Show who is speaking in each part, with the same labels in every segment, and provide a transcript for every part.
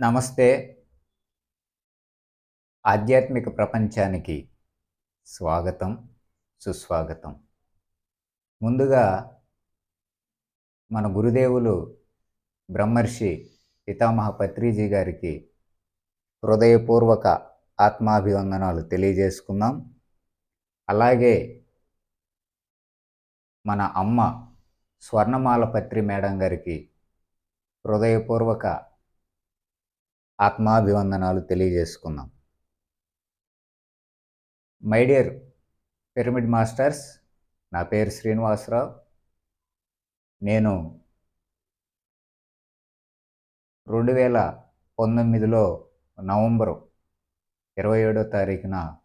Speaker 1: నమస్తే. ఆధ్యాత్మిక ప్రపంచానికి స్వాగతం సుస్వాగతం. ముందుగా మన గురుదేవులు బ్రహ్మర్షి పితామహ పత్రిజీ గారికి హృదయపూర్వక ఆత్మాభివందనాలు తెలియజేసుకుందాం. అలాగే మన అమ్మ స్వర్ణమాల పత్రి మేడం గారికి హృదయపూర్వక ఆత్మాభివందనాలు తెలియజేసుకుందాం. మై డియర్ పిరమిడ్ మాస్టర్స్ నా పేరు శ్రీనివాసరావు. నేను రెండు వేల పంతొమ్మిదిలో నవంబరు ఇరవై ఏడో తారీఖున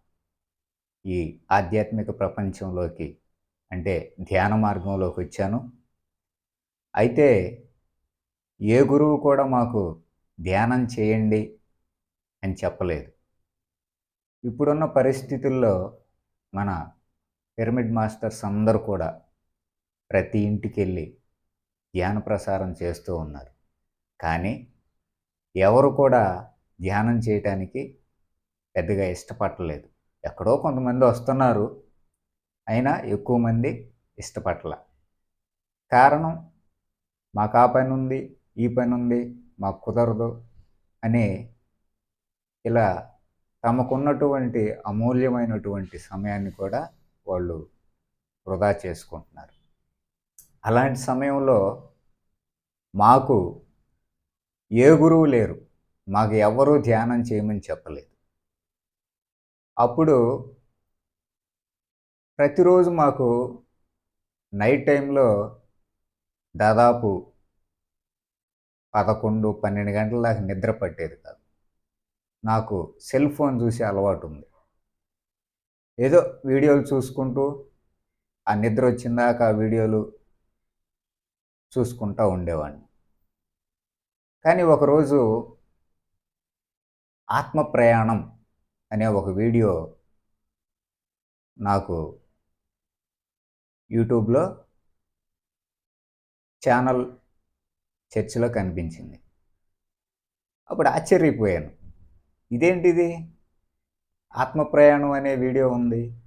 Speaker 1: ఈ ఆధ్యాత్మిక ప్రపంచంలోకి అంటే ధ్యాన మార్గంలోకి వచ్చాను. అయితే ఏ గురువు కూడా మాకు ధ్యానం చేయండి అని చెప్పలేదు. ఇప్పుడున్న పరిస్థితుల్లో మన పిరమిడ్ మాస్టర్స్ అందరూ కూడా ప్రతి ఇంటికి వెళ్ళి ధ్యాన ప్రసారం చేస్తూ ఉన్నారు. కానీ ఎవరు కూడా ధ్యానం చేయటానికి పెద్దగా ఇష్టపడలేదు. ఎక్కడో కొంతమంది వస్తున్నారు అయినా ఎక్కువ మంది ఇష్టపడల. కారణం మాకు ఆ పని ఉంది ఈ పని ఉంది మాకు కుదరదు అని ఇలా తమకున్నటువంటి అమూల్యమైనటువంటి సమయాన్ని కూడా వాళ్ళు వృధా చేసుకుంటున్నారు. అలాంటి సమయంలో మాకు ఏ గురువు లేరు. మాకు ఎవరూ ధ్యానం చేయమని చెప్పలేదు. అప్పుడు ప్రతిరోజు మాకు నైట్ టైంలో దాదాపు పదకొండు పన్నెండు గంటల దాకా నిద్ర పట్టేది కాదు. నాకు సెల్ ఫోన్ చూసే అలవాటు ఉంది. ఏదో వీడియోలు చూసుకుంటూ ఆ నిద్ర వచ్చిందాక ఆ వీడియోలు చూసుకుంటూ ఉండేవాడిని. కానీ ఒకరోజు ఆత్మ ప్రయాణం అనే ఒక వీడియో నాకు యూట్యూబ్లో ఛానల్ చర్చిలో కనిపించింది. అప్పుడు ఆశ్చర్యపోయాను. ఇదేంటిది? ఆత్మ ప్రయాణం అనే వీడియో ఉంది.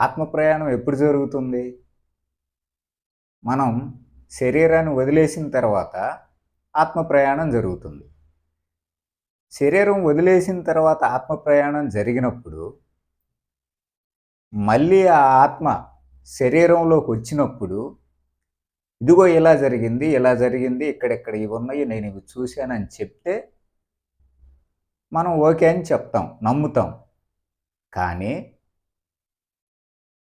Speaker 1: ఆత్మ ప్రయాణం ఎప్పుడు జరుగుతుంది? మనం శరీరాన్ని వదిలేసిన తర్వాత ఆత్మ ప్రయాణం జరుగుతుంది. శరీరం వదిలేసిన తర్వాత ఆత్మ ప్రయాణం జరిగినప్పుడు మళ్ళీ ఆ ఆత్మ శరీరంలోకి వచ్చినప్పుడు ఇదిగో ఇలా జరిగింది ఇలా జరిగింది ఇక్కడెక్కడ ఇవి ఉన్నాయి నేను ఇవి చూశానని చెప్తే మనం ఓకే అని చెప్తాం నమ్ముతాం. కానీ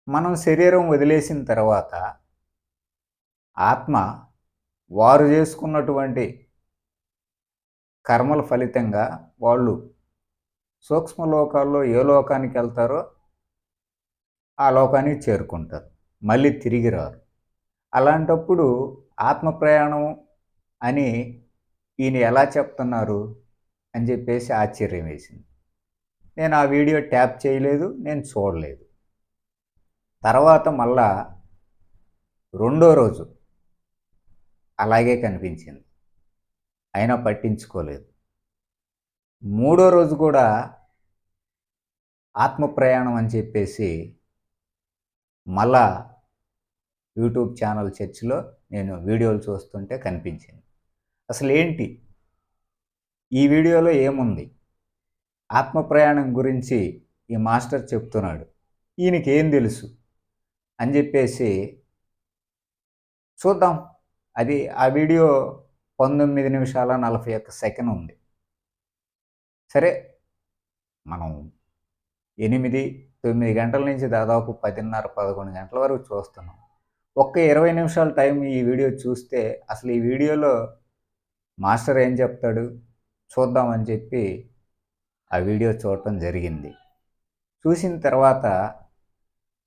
Speaker 1: మనం శరీరం వదిలేసిన తర్వాత ఆత్మ వారు చేసుకున్నటువంటి కర్మల ఫలితంగా వాళ్ళు సూక్ష్మ లోకాల్లో ఏ లోకానికి వెళ్తారో ఆ లోకానికి చేరుకుంటారు. మళ్ళీ తిరిగి రారు. అలాంటప్పుడు ఆత్మ ప్రయాణం అని ఈయన ఎలా చెప్తున్నారు అని చెప్పేసి ఆశ్చర్యం వేసింది. నేను ఆ వీడియో ట్యాప్ చేయలేదు నేను చూడలేదు. తర్వాత మళ్ళా రెండో రోజు అలాగే కనిపించింది. అయినా పట్టించుకోలేదు. మూడో రోజు కూడా ఆత్మ ప్రయాణం అని చెప్పేసి మళ్ళా యూట్యూబ్ ఛానల్ చర్చిలో నేను వీడియోలు చూస్తుంటే కనిపించింది. అసలు ఏంటి? ఈ వీడియోలో ఏముంది? ఆత్మ ప్రయాణం గురించి ఈ మాస్టర్ చెప్తున్నాడు. ఈయనకి ఏం తెలుసు? అని చెప్పేసి చూద్దాం. అది ఆ వీడియో పంతొమ్మిది నిమిషాల నలభై ఒక్క సెకండ్ ఉంది. సరే మనం ఎనిమిది తొమ్మిది గంటల నుంచి దాదాపు పదిన్నర పదకొండు గంటల వరకు చూస్తున్నాం. ఒక్క ఇరవై నిమిషాల టైం ఈ వీడియో చూస్తే అసలు ఈ వీడియోలో మాస్టర్ ఏం చెప్తాడు? చూద్దామని చెప్పి ఆ వీడియో చూడటం జరిగింది. చూసిన తర్వాత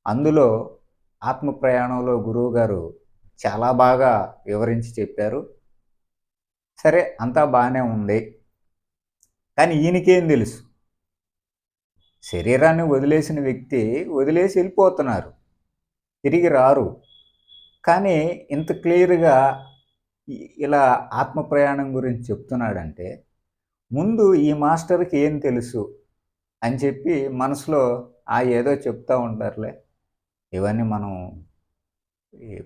Speaker 1: అందులో ఆత్మ ప్రయాణంలో గురువుగారు చాలా బాగా వివరించి చెప్పారు. సరే అంతా బాగానే ఉంది. కానీ ఈయనకేం తెలుసు? శరీరాన్ని వదిలేసిన వ్యక్తి వదిలేసి వెళ్ళిపోతున్నారు. తిరిగి రారు. కానీ ఇంత క్లియర్గా ఇలా ఆత్మ ప్రయాణం గురించి చెప్తున్నాడంటే ముందు ఈ మాస్టర్కి ఏం తెలుసు అని చెప్పి మనసులో ఆ ఏదో చెప్తూ ఉంటారులే ఇవన్నీ మనం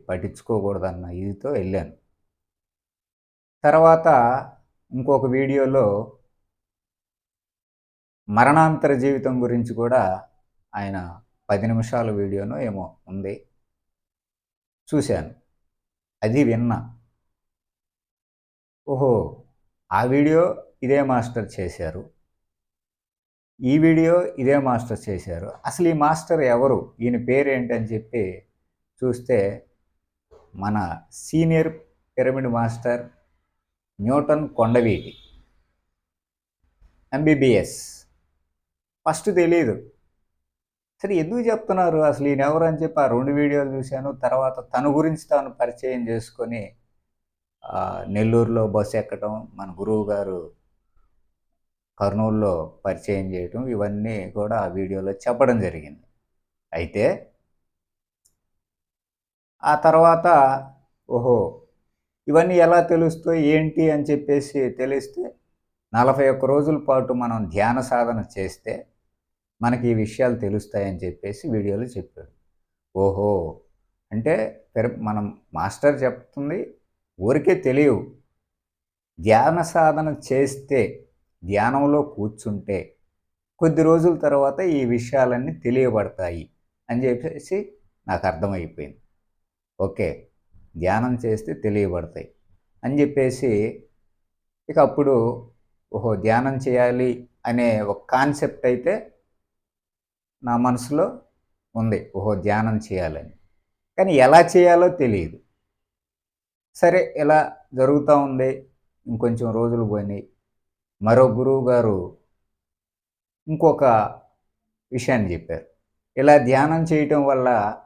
Speaker 1: పట్టించుకోకూడదన్న ఇదితో వెళ్ళాను. తర్వాత ఇంకొక వీడియోలో మరణాంతర జీవితం గురించి కూడా ఆయన పది నిమిషాల వీడియోను ఏమో ఉంది. చూశాను. అది విన్నా. ఓహో! ఆ వీడియో ఇదే మాస్టర్ చేశారు. ఈ వీడియో ఇదే మాస్టర్ చేశారు. అసలు ఈ మాస్టర్ ఎవరు? ఈయన పేరేంటని చెప్పి చూస్తే మన senior pyramid master Newton Kondaveeti. MBBS first తెలియదు సరే ఎందుకు చెప్తున్నారు? అసలు ఈయన ఎవరు అని చెప్పి ఆ రెండు వీడియోలు చూశాను. తర్వాత తన గురించి తాను పరిచయం చేసుకొని నెల్లూరులో బస్సు ఎక్కడం మన గురువు గారు కర్నూలులో పరిచయం చేయటం ఇవన్నీ కూడా ఆ వీడియోలో చెప్పడం జరిగింది. అయితే ఆ తర్వాత ఓహో ఇవన్నీ ఎలా తెలుస్తాయి ఏంటి అని చెప్పేసి తెలిస్తే నలభై ఒక్క రోజుల పాటు మనం ధ్యాన సాధన చేస్తే మనకి ఈ విషయాలు తెలుస్తాయని చెప్పేసి వీడియోలో చెప్పాడు. ఓహో! అంటే మనం మాస్టర్ చెప్తుంది ఊరికే తెలియవు. ధ్యాన సాధన చేస్తే ధ్యానంలో కూర్చుంటే కొద్ది రోజుల తర్వాత ఈ విషయాలన్నీ తెలియబడతాయి అని చెప్పేసి నాకు అర్థమైపోయింది. ఓకే ధ్యానం చేస్తే తెలియబడతాయి అని చెప్పేసి ఇక అప్పుడు ఓహో! ధ్యానం చేయాలి అనే ఒక కాన్సెప్ట్ అయితే నా మనసులో ఉంది. ఓహో ధ్యానం చేయాలని. కానీ ఎలా చేయాలో తెలియదు. సరే ఇలా జరుగుతూ ఉంది? ఇంకొంచెం రోజులు పోయినాయి. మరో గురువు గారు ఇంకొక విషయాన్ని చెప్పారు. ఇలా ధ్యానం చేయటం వల్ల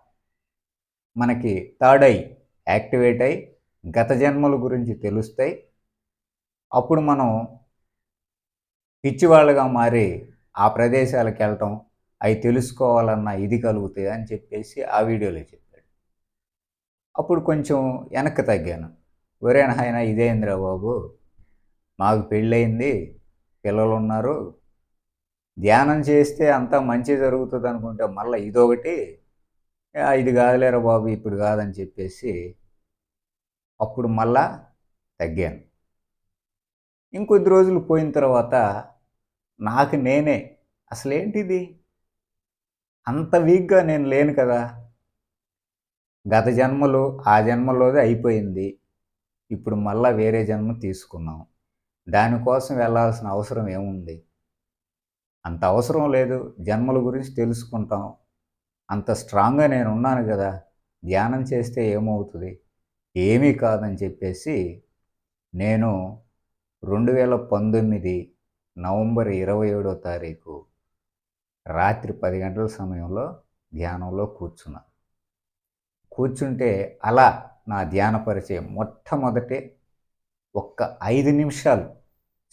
Speaker 1: మనకి థర్డ్ ఐ యాక్టివేట్ అయి గత జన్మల గురించి తెలుస్తాయి. అప్పుడు మనం పిచ్చివాళ్ళుగా మారి ఆ ప్రదేశాలకు వెళ్ళటం అవి తెలుసుకోవాలన్న ఇది కలుగుతాయి అని చెప్పేసి ఆ వీడియోలో చెప్పాడు. అప్పుడు కొంచెం వెనక్కి తగ్గాను. ఒరే నాయన ఇదేంద్రా బాబు. మాకు పెళ్ళయింది. పిల్లలు ఉన్నారు. ధ్యానం చేస్తే అంతా మంచి జరుగుతుంది అనుకుంటే మళ్ళీ ఇదొకటి. ఇది కాదులేరా బాబు ఇప్పుడు కాదని చెప్పేసి అప్పుడు మళ్ళా తగ్గాను. ఇంకొద్ది రోజులు పోయిన తర్వాత నాకు నేనే అసలేంటిది? అంత వీక్గా నేను లేను కదా. గత జన్మలో ఆ జన్మలోదే అయిపోయింది. ఇప్పుడు మళ్ళా వేరే జన్మ తీసుకున్నాం. దానికోసం వెళ్ళాల్సిన అవసరం ఏముంది? అంత అవసరం లేదు. జన్మల గురించి తెలుసుకుంటాం. అంత స్ట్రాంగ్గా నేను ఉన్నాను కదా. ధ్యానం చేస్తే ఏమవుతుంది? ఏమీ కాదని చెప్పేసి నేను రెండు వేల పంతొమ్మిది నవంబర్ ఇరవై ఏడో తారీఖు రాత్రి పది గంటల సమయంలో ధ్యానంలో కూర్చున్నాను కూర్చుంటే అలా నా ధ్యాన పరిచయం మొట్టమొదటి ఒక్క ఐదు నిమిషాలు.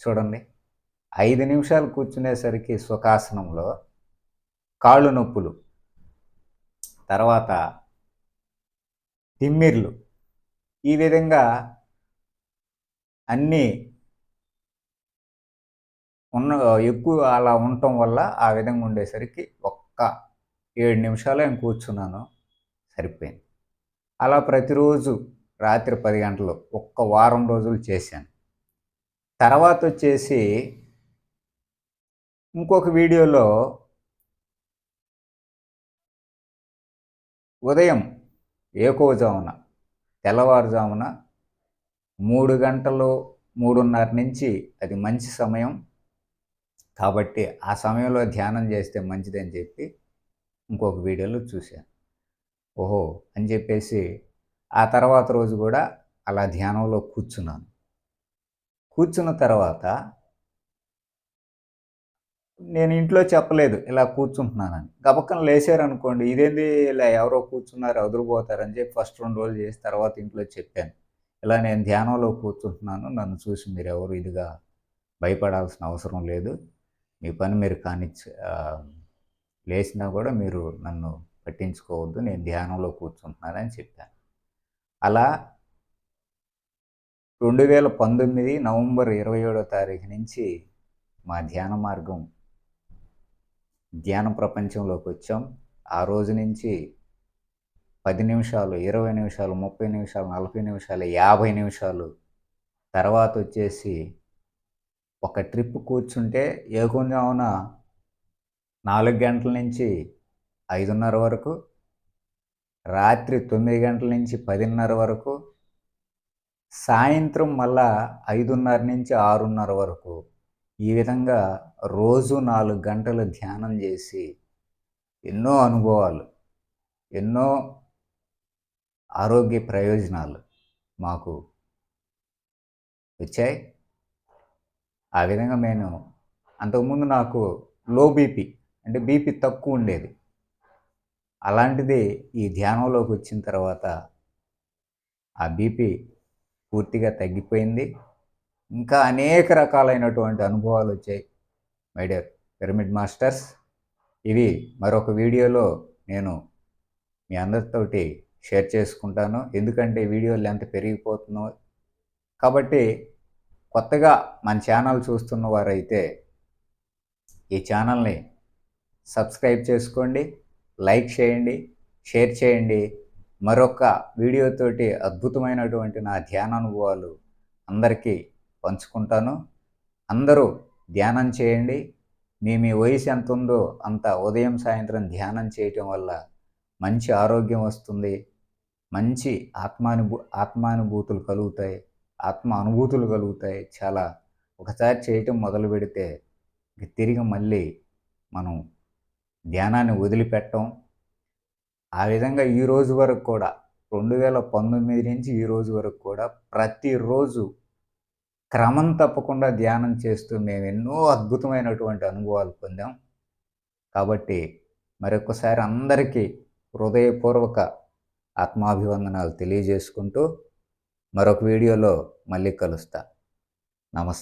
Speaker 1: చూడండి. ఐదు నిమిషాలు కూర్చునేసరికి సుఖాసనంలో కాళ్ళు నొప్పులు తర్వాత తిమ్మిర్లు. ఈ విధంగా అన్నీ ఉన్న ఎక్కువ అలా ఉండటం వల్ల ఆ విధంగా ఉండేసరికి ఒక్క ఏడు నిమిషాలు నేను కూర్చున్నాను. సరిపోయింది. అలా ప్రతిరోజు రాత్రి పది గంటలు ఒక్క వారం రోజులు చేశాను. తర్వాత వచ్చేసి ఇంకొక వీడియోలో ఉదయం ఏకోజామున తెల్లవారుజామున మూడు గంటలు మూడున్నర నుంచి అది మంచి సమయం కాబట్టి ఆ సమయంలో ధ్యానం చేస్తే మంచిదని చెప్పి ఇంకొక వీడియోలో చూశాను. ఓహో అని చెప్పేసి ఆ తర్వాత రోజు కూడా అలా ధ్యానంలో కూర్చున్నాను. కూర్చున్న తర్వాత నేను ఇంట్లో చెప్పలేదు ఇలా కూర్చుంటున్నానని. గబక్కన లేచారనుకోండి ఇదేంది ఇలా ఎవరో కూర్చున్నారు వదిలిపోతారని చెప్పి ఫస్ట్ రెండు రోజులు చేసి తర్వాత ఇంట్లో చెప్పాను. ఇలా నేను ధ్యానంలో కూర్చుంటున్నాను నన్ను చూసి మీరు ఎవరు ఇదిగా భయపడాల్సిన అవసరం లేదు. మీ పని మీరు కానిచ్చి లేచినా కూడా మీరు నన్ను పట్టించుకోవద్దు నేను ధ్యానంలో కూర్చుంటున్నానని చెప్పాను. అలా రెండు వేల పంతొమ్మిది నవంబర్ ఇరవై ఏడో తారీఖు నుంచి మా ధ్యాన మార్గం ధ్యాన ప్రపంచంలోకి వచ్చాం. ఆ రోజు నుంచి పది నిమిషాలు ఇరవై నిమిషాలు ముప్పై నిమిషాలు నలభై నిమిషాలు యాభై నిమిషాలు తర్వాత వచ్చేసి ఒక ట్రిప్ కూర్చుంటే ఏకుందామున నాలుగు గంటల నుంచి ఐదున్నర వరకు రాత్రి తొమ్మిది గంటల నుంచి పదిన్నర వరకు సాయంత్రం మళ్ళా ఐదున్నర నుంచి ఆరున్నర వరకు ఈ విధంగా రోజు నాలుగు గంటలు ధ్యానం చేసి ఎన్నో అనుభవాలు ఎన్నో ఆరోగ్య ప్రయోజనాలు మాకు వచ్చాయి. ఆ విధంగా నేను అంతకుముందు నాకు లో బీపీ అంటే బీపీ తక్కువ ఉండేది. అలాంటిది ఈ ధ్యానంలోకి వచ్చిన తర్వాత ఆ బీపీ పూర్తిగా తగ్గిపోయింది. ఇంకా అనేక రకాలైనటువంటి అనుభవాలు వచ్చాయి. మై డియర్ పిరమిడ్ మాస్టర్స్ ఇవి మరొక వీడియోలో నేను మీ అందరితోటి షేర్ చేసుకుంటాను. ఎందుకంటే వీడియో లెంత్ పెరిగిపోతుందో. కాబట్టి కొత్తగా మన ఛానల్ చూస్తున్న వారైతే ఈ ఛానల్ని సబ్స్క్రైబ్ చేసుకోండి లైక్ చేయండి షేర్ చేయండి. మరొక వీడియోతోటి అద్భుతమైనటువంటి నా ధ్యాన అనుభవాలు అందరికీ పంచుకుంటాను. అందరూ ధ్యానం చేయండి. మీ మీ వయసు ఎంత ఉందో అంత ఉదయం సాయంత్రం ధ్యానం చేయటం వల్ల మంచి ఆరోగ్యం వస్తుంది. మంచి ఆత్మానుభూ ఆత్మానుభూతులు కలుగుతాయి. ఆత్మ అనుభూతులు కలుగుతాయి. చాలా ఒకసారి చేయటం మొదలు పెడితే తిరిగి మళ్ళీ మనం ధ్యానాన్ని వదిలిపెట్టం. ఆ విధంగా ఈ రోజు వరకు కూడా రెండు వేల పంతొమ్మిది నుంచి ఈ రోజు వరకు కూడా ప్రతిరోజు క్రమం తప్పకుండా ధ్యానం చేస్తూ మేము ఎన్నో అద్భుతమైనటువంటి అనుభవాలు పొందాం. కాబట్టి మరొకసారి అందరికీ హృదయపూర్వక ఆత్మాభివందనాలు తెలియజేసుకుంటూ మరొక వీడియోలో మళ్ళీ కలుస్తా. నమస్తే.